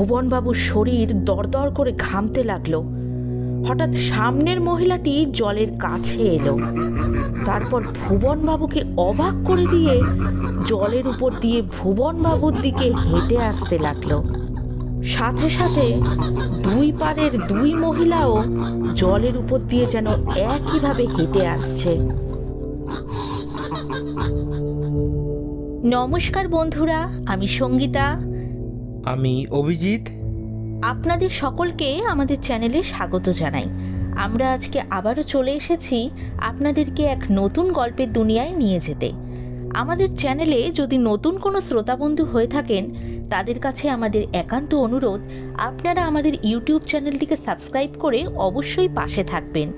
ভুবনবাবুর শরীর দরদর করে ঘামতে লাগল। হঠাৎ সামনের মহিলাটি জলের কাছে এলো। তারপর ভুবনবাবুকে অবাক করে দিয়ে জলের উপর দিয়ে ভুবনবাবুর দিকে হেঁটে আসতে লাগল। সাথে সাথে দুই পারের দুই মহিলাও জলের উপর দিয়ে যেন একইভাবে হেঁটে আসছে। নমস্কার বন্ধুরা, আমি সঙ্গীতা। আমি অভিজিৎ। আপনাদের সকলকে আমাদের চ্যানেলে স্বাগত জানাই। আমরা আজকে আবারও চলে এসেছি আপনাদেরকে এক নতুন গল্পের দুনিয়ায় নিয়ে যেতে। আমাদের চ্যানেলে যদি নতুন কোনো শ্রোতাবন্ধু হয়ে থাকেন, তাদের কাছে আমাদের একান্ত অনুরোধ, আপনারা আমাদের ইউটিউব চ্যানেলটিকে সাবস্ক্রাইব করে অবশ্যই পাশে থাকবেন।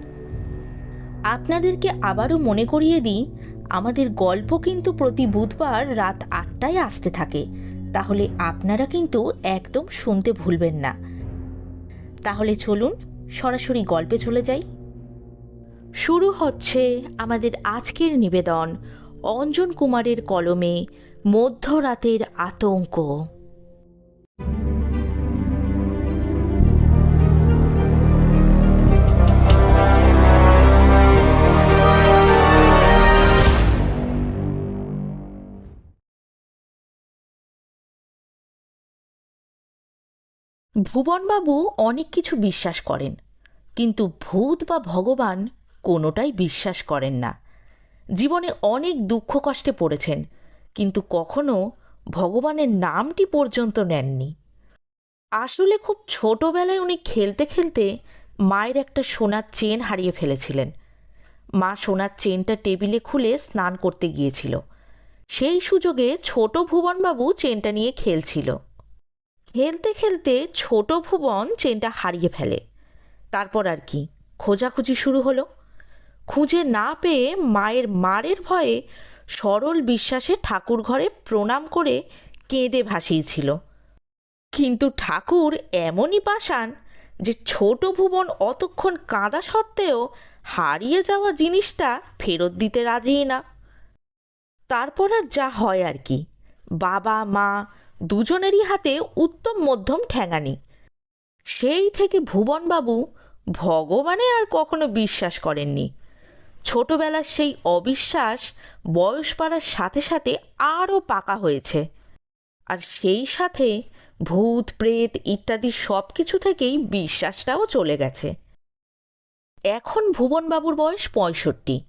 আপনাদেরকে আবারও মনে করিয়ে দিই, আমাদের গল্প কিন্তু প্রতি বুধবার রাত আটটায় আসতে থাকে। তাহলে আপনারা কিন্তু একদম শুনতে ভুলবেন না। তাহলে চলুন সরাসরি গল্পে চলে যাই। শুরু হচ্ছে আমাদের আজকের নিবেদন অঞ্জন কুমারের কলমে মধ্যরাতের আতঙ্ক। ভুবনবাবু অনেক কিছু বিশ্বাস করেন, কিন্তু ভূত বা ভগবান কোনোটাই বিশ্বাস করেন না। জীবনে অনেক দুঃখ কষ্টে পড়েছেন, কিন্তু কখনো ভগবানের নামটি পর্যন্ত নেননি। আসলে খুব ছোটবেলায় উনি খেলতে খেলতে মায়ের একটা সোনার চেন হারিয়ে ফেলেছিলেন। মা সোনার চেনটা টেবিলে খুলে স্নান করতে গিয়েছিল। সেই সুযোগে ছোট ভুবনবাবু চেনটা নিয়ে খেলছিল। খেলতে খেলতে ছোট ভুবন চেনটা হারিয়ে ফেলে। তারপর আর কি, খোঁজাখুঁজি শুরু হলো। খুঁজে না পেয়ে মায়ের মারের ভয়ে সরল বিশ্বাসে ঠাকুর ঘরে প্রণাম করে কেঁদে ভাসিয়েছিল। কিন্তু ঠাকুর এমনই পাষাণ যে ছোট ভুবন অতক্ষণ কাঁদা সত্ত্বেও হারিয়ে যাওয়া জিনিসটা ফেরত দিতে রাজি না। তারপর আর যা হয় আর কি, বাবা, মা দুজনেরই হাতে উত্তম মধ্যম ঠ্যাঙানি। সেই থেকে ভুবনবাবু ভগবানে আর কখনো বিশ্বাস করেননি। ছোটবেলার সেই অবিশ্বাস বয়স বাড়ার সাথে সাথে আরও পাকা হয়েছে। আর সেই সাথে ভূত, প্রেত ইত্যাদি সব কিছু থেকেই বিশ্বাসটাও চলে গেছে। এখন ভুবনবাবুর বয়স পঁয়ষট্টি।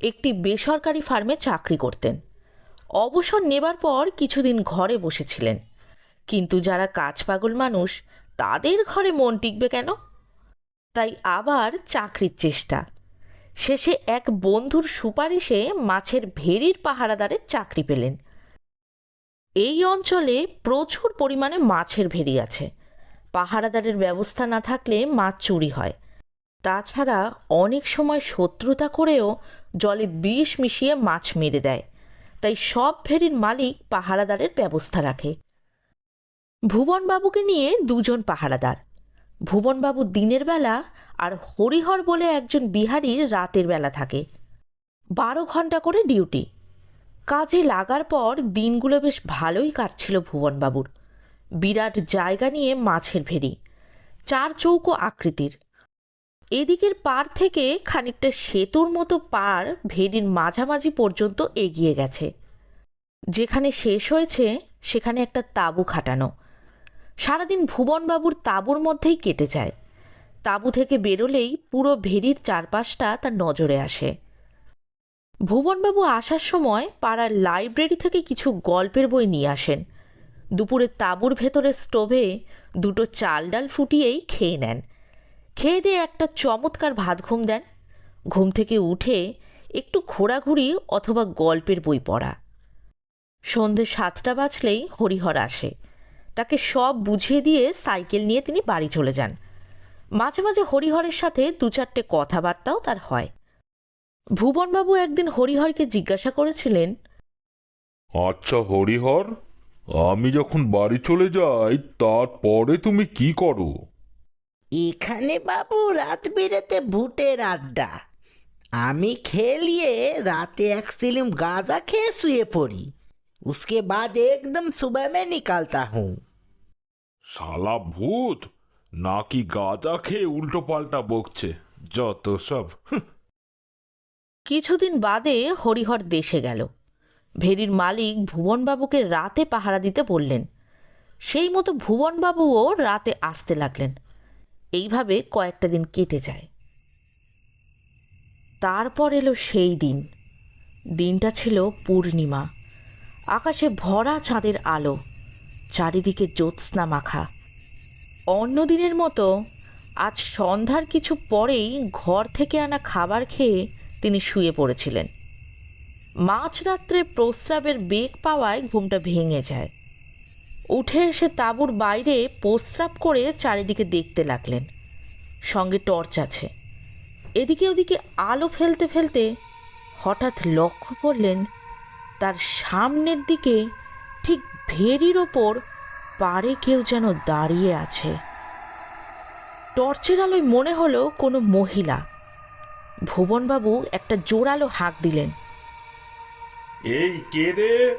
একটি বেসরকারি ফার্মে চাকরি করতেন। অবসর নেবার পর কিছুদিন ঘরে বসেছিলেন। কিন্তু যারা কাজ পাগল মানুষ, তাদের ঘরে মন টিকবে কেন? তাই আবার চাকরির চেষ্টা। শেষে এক বন্ধুর সুপারিশে মাছের ভেরির পাহারাদারের চাকরি পেলেন। এই অঞ্চলে প্রচুর পরিমাণে মাছের ভেরি আছে। পাহারাদারের ব্যবস্থা না থাকলে মাছ চুরি হয়। তাছাড়া অনেক সময় শত্রুতা করেও জলে বিষ মিশিয়ে মাছ মেরে দেয়। তাই সব ভেরির মালিক পাহারাদারের ব্যবস্থা রাখে। ভুবনবাবুকে নিয়ে দুজন পাহারাদার। ভুবনবাবু দিনের বেলা আর হরিহর বলে একজন বিহারীর রাতের বেলা থাকে। বারো ঘণ্টা করে ডিউটি। কাজে লাগার পর দিনগুলো বেশ ভালোই কাটছিল ভুবনবাবুর। বিরাট জায়গা নিয়ে মাছের ভেরি চার চৌকো আকৃতির। এদিকের পার থেকে খানিকটা সেতুর মতো পার ভেরির মাঝামাঝি পর্যন্ত এগিয়ে গেছে। যেখানে শেষ হয়েছে, সেখানে একটা তাঁবু খাটানো। সারাদিন ভুবনবাবুর তাঁবুর মধ্যেই কেটে যায়। তাঁবু থেকে বেরোলেই পুরো ভেরির চারপাশটা তার নজরে আসে। ভুবনবাবু আসার সময় পাড়ার লাইব্রেরি থেকে কিছু গল্পের বই নিয়ে আসেন। দুপুরে তাঁবুর ভেতরে স্টোভে দুটো চাল ডাল ফুটিয়েই খেয়ে নেন। খেয়ে দিয়ে একটা চমৎকার ভাত ঘুম দেন। ঘুম থেকে উঠে একটু ঘোরাঘুরি অথবা গল্পের বই পড়া। সন্ধে সাতটা বাজলেই হরিহর আসে। তাকে সব বুঝিয়ে দিয়ে সাইকেল নিয়ে তিনি বাড়ি চলে যান। মাঝে মাঝে হরিহরের সাথে দু চারটে কথাবার্তাও তার হয়। ভুবনবাবু একদিন হরিহরকে জিজ্ঞাসা করেছিলেন আচ্ছা হরিহর, আমি যখন বাড়ি চলে যাই, তারপরে তুমি কি করো? এখানে বাবু রাত বেরেতে ভুটের আড্ডা আমি খেলিয়ে রাতে এক सिलिम गांजा খেয়ে শুয়ে পড়ি उसके बाद एकदम सुबह में निकलता हूँ শালা ভূত নাকি গাঁজা খেয়ে উল্টো পাল্টা বকছে যত সব হুঁ। কিছুদিন বাদে হরিহর দেশে গেল ভেরির মালিক ভুবনবাবুকে রাতে পাহারা দিতে বললেন সেই মতো ভুবনবাবুও রাতে আসতে লাগলেন এইভাবে কয়েকটা দিন কেটে যায়। তারপর এলো সেই দিন। দিনটা ছিল পূর্ণিমা। আকাশে ভরা চাঁদের আলো, চারিদিকে জ্যোৎস্না মাখা। অন্য দিনের মতো আজ সন্ধ্যার কিছু পরেই ঘর থেকে আনা খাবার খেয়ে তিনি শুয়ে পড়েছিলেন। মাঝরাত্রে প্রস্রাবের বেগ পাওয়ায় ঘুমটা ভেঙে যায়। উঠে এসে তাঁবুর বাইরে প্রস্রাব করে চারিদিকে দেখতে লাগলেন। সঙ্গে টর্চ আছে। এদিকে ওদিকে আলো ফেলতে ফেলতে হঠাৎ লক্ষ্য করলেন, তার সামনের দিকে ঠিক ভেরির ওপর পারে কেউ যেন দাঁড়িয়ে আছে। টর্চের আলোয় মনে হলো কোনো মহিলা। ভুবনবাবু একটা জোরালো হাঁক দিলেন। এই কে রে?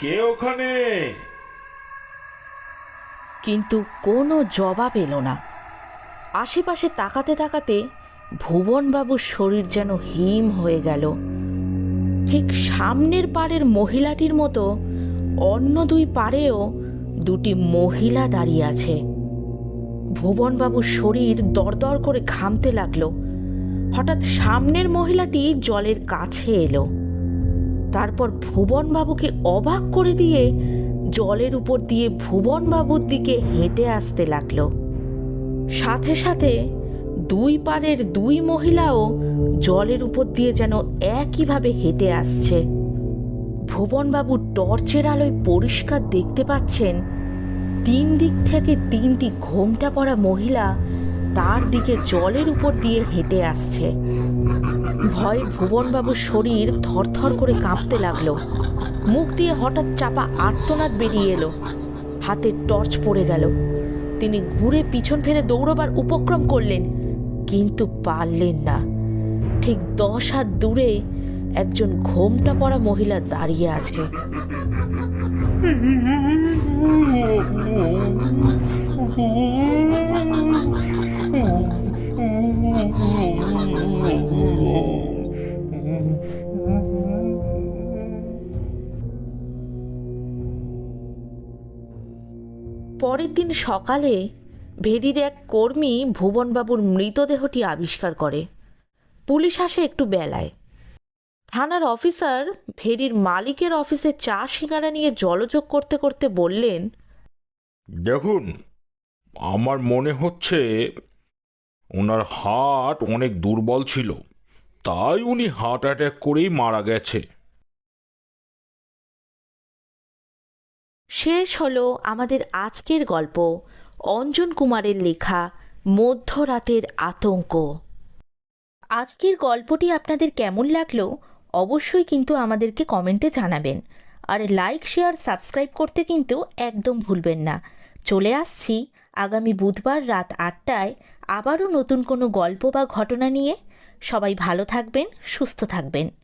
কে ওখানে? কিন্তু কোনো জবাব এলো না। আশেপাশে তাকাতে তাকাতে ভুবনবাবুর শরীর যেন হিম হয়ে গেল। ঠিক সামনের পাড়ের মহিলাটির মতো অন্য দুই পাড়েও দুটি মহিলা দাঁড়িয়ে আছে। ভুবনবাবুর শরীর দরদর করে ঘামতে লাগল। হঠাৎ সামনের মহিলাটি জলের কাছে এলো। তারপর ভুবনবাবুকে অবাক করে দিয়ে জলের উপর দিয়ে ভুবনবাবুর দিকে হেঁটে আসতে লাগল। সাথে সাথে দুই পারের দুই মহিলাও জলের উপর দিয়ে যেন একইভাবে হেঁটে আসছে। ভুবনবাবু টর্চের আলোয় পরিষ্কার দেখতে পাচ্ছেন তিন দিক থেকে তিনটি ঘোমটা পড়া মহিলা তার দিকে জলের উপর দিয়ে হেঁটে আসছে। ভয়ে ভুবনবাবুর শরীর থরথর করে কাঁপতে লাগল। মুখ দিয়ে হঠাৎ চাপা আর্তনাদ বেরিয়ে এলো। হাতে টর্চ পড়ে গেল। তিনি ঘুরে পিছন ফেরে দৌড়বার উপক্রম করলেন, কিন্তু পারলেন না। ঠিক দশ হাত দূরে একজন ঘোমটা পড়া মহিলা দাঁড়িয়ে আছে। পরের দিন সকালে ভেরির এক কর্মী ভুবনবাবুর মৃতদেহটি আবিষ্কার করে। পুলিশ আসে একটু বেলায়। থানার অফিসার ভেরির মালিকের অফিসে চা সিঙ্গারা নিয়ে জলযোগ করতে করতে বললেন, দেখুন, আমার মনে হচ্ছে ওনার হার্ট অনেক দুর্বল ছিল, তাই উনি হার্ট অ্যাটাক করেই মারা গেছে। শেষ হলো আমাদের আজকের গল্প, অঞ্জন কুমারের লেখা, মধ্যরাতের আতঙ্ক। আজকের গল্পটি আপনাদের কেমন লাগল, অবশ্যই কিন্তু আমাদেরকে কমেন্টে জানাবেন। আর লাইক, শেয়ার, সাবস্ক্রাইব করতে কিন্তু একদম ভুলবেন না। চলে আসছি আগামী বুধবার রাত আটটায় আবারও নতুন কোনো গল্প বা ঘটনা নিয়ে সবাই ভালো থাকবেন সুস্থ থাকবেন।